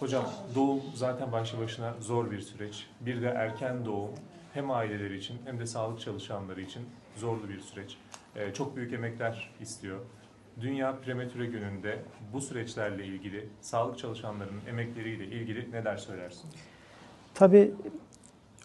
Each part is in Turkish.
Hocam doğum zaten başlı başına zor bir süreç. Bir de erken doğum hem aileler için hem de sağlık çalışanları için zorlu bir süreç. Ee, çok büyük emekler istiyor. Dünya Prematüre Günü'nde bu süreçlerle ilgili, sağlık çalışanlarının emekleriyle ilgili neler söylersin? Tabii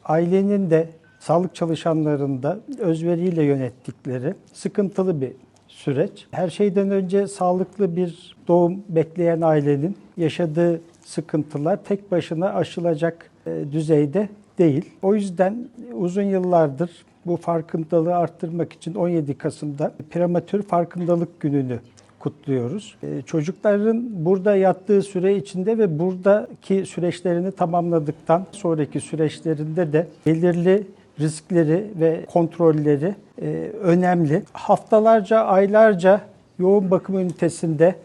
ailenin de sağlık çalışanlarının da özveriyle yönettikleri sıkıntılı bir süreç. Her şeyden önce sağlıklı bir doğum bekleyen ailenin yaşadığı sıkıntılar tek başına aşılacak e, düzeyde değil. O yüzden uzun yıllardır bu farkındalığı arttırmak için 17 Kasım'da prematür farkındalık gününü kutluyoruz. Ee, Çocukların burada yattığı süre içinde ve buradaki süreçlerini tamamladıktan sonraki süreçlerinde de belirli riskleri ve kontrolleri e, önemli. Haftalarca, aylarca yoğun bakım ünitesinde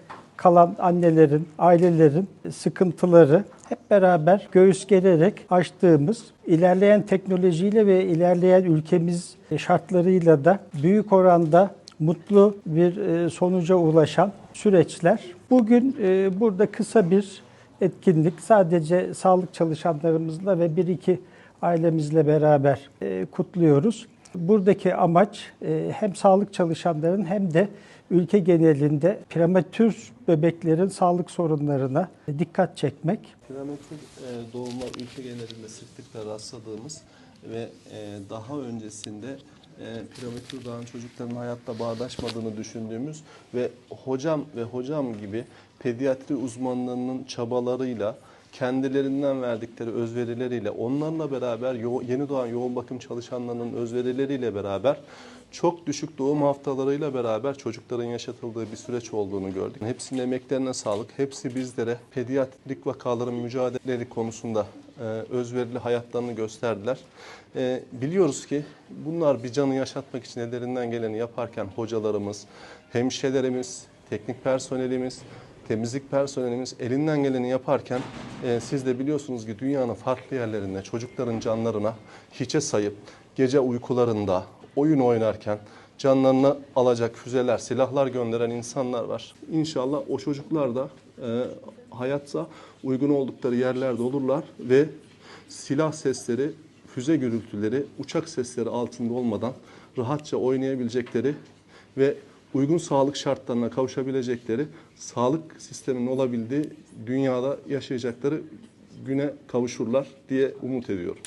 kalan annelerin, ailelerin sıkıntıları hep beraber göğüs gererek aştığımız, ilerleyen teknolojiyle ve ilerleyen ülkemiz şartlarıyla da büyük oranda mutlu bir e, sonuca ulaşan süreçler. Bugün e, burada kısa bir etkinlik sadece sağlık çalışanlarımızla ve bir iki ailemizle beraber e, kutluyoruz. Buradaki amaç e, hem sağlık çalışanların hem de ülke genelinde prematür bebeklerin sağlık sorunlarına dikkat çekmek. Prematür e, doğumlar ülke genelinde sıklıkla rastladığımız ve e, daha öncesinde prematür doğan çocukların hayatta bağdaşmadığını düşündüğümüz ve hocam ve hocam gibi pediatri uzmanlarının çabalarıyla kendilerinden verdikleri özverileriyle onlarla beraber yeni doğan yoğun bakım çalışanlarının özverileriyle beraber çok düşük doğum haftalarıyla beraber çocukların yaşatıldığı bir süreç olduğunu gördük. Hepsinin emeklerine sağlık. Hepsi bizlere pediatrik vakaların mücadeleleri konusunda e, özverili hayatlarını gösterdiler. E, biliyoruz ki bunlar bir canı yaşatmak için ellerinden geleni yaparken hocalarımız, hemşirelerimiz, teknik personelimiz, temizlik personelimiz elinden geleni yaparken e, siz de biliyorsunuz ki dünyanın farklı yerlerinde çocukların canlarına hiçe sayıp gece uykularında oyun oynarken canlarını alacak füzeler, silahlar gönderen insanlar var. İnşallah o çocuklar da e, hayatta uygun oldukları yerlerde olurlar ve silah sesleri, füze gürültüleri, uçak sesleri altında olmadan rahatça oynayabilecekleri ve uygun sağlık şartlarına kavuşabilecekleri, sağlık sisteminin olabildiği dünyada yaşayacakları güne kavuşurlar diye umut ediyorum.